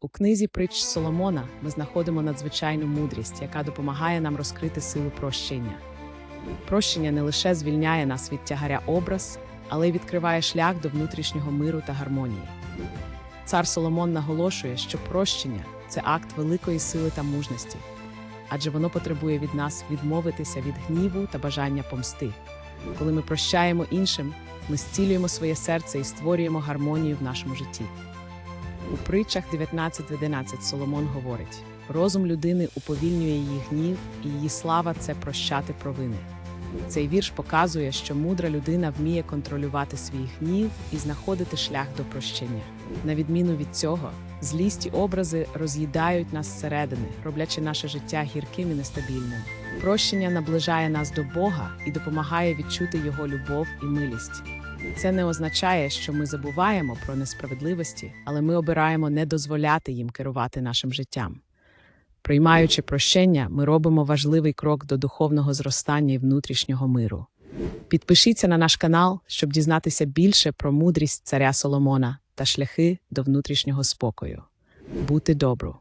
У книзі притч Соломона ми знаходимо надзвичайну мудрість, яка допомагає нам розкрити силу прощення. Прощення не лише звільняє нас від тягаря образ, але й відкриває шлях до внутрішнього миру та гармонії. Цар Соломон наголошує, що прощення це акт великої сили та мужності, адже воно потребує від нас відмовитися від гніву та бажання помсти. Коли ми прощаємо іншим, ми зцілюємо своє серце і створюємо гармонію в нашому житті. У притчах 19.11 Соломон говорить: розум людини уповільнює її гнів, і її слава це прощати провини. Цей вірш показує, що мудра людина вміє контролювати свій гнів і знаходити шлях до прощення. На відміну від цього, злісті образи роз'їдають нас зсередини, роблячи наше життя гірким і нестабільним. Прощення наближає нас до Бога і допомагає відчути Його любов і милість. Це не означає, що ми забуваємо про несправедливості, але ми обираємо не дозволяти їм керувати нашим життям. Приймаючи прощення, ми робимо важливий крок до духовного зростання і внутрішнього миру. Підпишіться на наш канал, щоб дізнатися більше про мудрість царя Соломона та шляхи до внутрішнього спокою. Бути добру!